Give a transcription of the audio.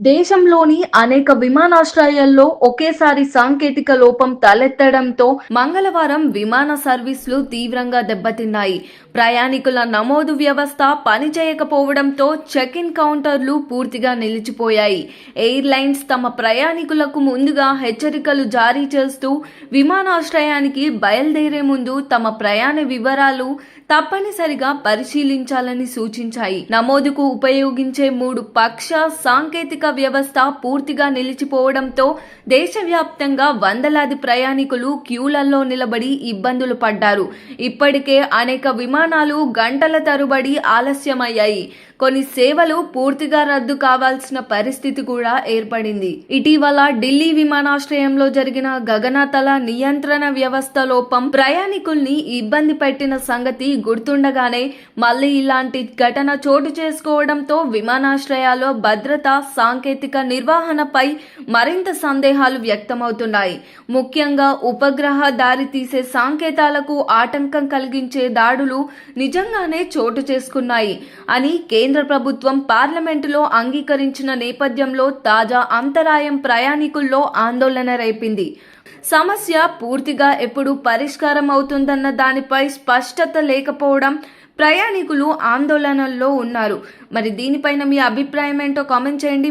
దేశంలోని అనేక విమానాశ్రయాల్లో ఒకేసారి సాంకేతిక లోపం తలెత్తడంతో మంగళవారం విమాన సర్వీసులు తీవ్రంగా దెబ్బతిన్నాయి. ప్రయాణికుల నమోదు వ్యవస్థ పనిచేయకపోవడంతో చెక్ ఇన్ కౌంటర్లు పూర్తిగా నిలిచిపోయాయి. ఎయిర్లైన్స్ తమ ప్రయాణికులకు ముందుగా హెచ్చరికలు జారీ చేస్తూ విమానాశ్రయానికి బయలుదేరే ముందు తమ ప్రయాణ వివరాలు తప్పనిసరిగా పరిశీలించాలని సూచించాయి. నమోదుకు ఉపయోగించే మూడు పక్ష సాంకేతిక వ్యవస్థ పూర్తిగా నిలిచిపోవడంతో దేశవ్యాప్తంగా వందలాది ప్రయాణికులు క్యూలలో నిలబడి ఇబ్బందులు పడ్డారు. ఇప్పటికే అనేక విమానాలు గంటల తరుబడి ఆలస్యమయ్యాయి. కొన్ని సేవలు పూర్తిగా రద్దు కావాల్సిన పరిస్థితి కూడా ఏర్పడింది. ఇటీవల ఢిల్లీ విమానాశ్రయంలో జరిగిన గగనతల నియంత్రణ వ్యవస్థ లోపం ప్రయాణికుల్ని ఇబ్బంది పెట్టిన సంగతి గుర్తుండగానే మళ్ళీ ఇలాంటి ఘటన చోటు చేసుకోవడంతో విమానాశ్రయాల్లో భద్రత సాంకేతిక నిర్వహణపై మరింత సందేహాలు వ్యక్తమవుతున్నాయి. ముఖ్యంగా ఉపగ్రహ దారి తీసే సాంకేతాలకు ఆటంకం కలిగించే దాడులు నిజంగానే చోటు చేసుకున్నాయి అని కేంద్ర ప్రభుత్వం పార్లమెంటులో అంగీకరించిన నేపథ్యంలో తాజా అంతరాయం ప్రయాణికుల్లో ఆందోళన రేపింది. సమస్య పూర్తిగా ఎప్పుడు పరిష్కారం అవుతుందన్న దానిపై స్పష్టత లేకపోవడం ప్రయాణికులు ఆందోళనల్లో ఉన్నారు. మరి దీనిపైన మీ అభిప్రాయం ఏంటో కామెంట్ చేయండి.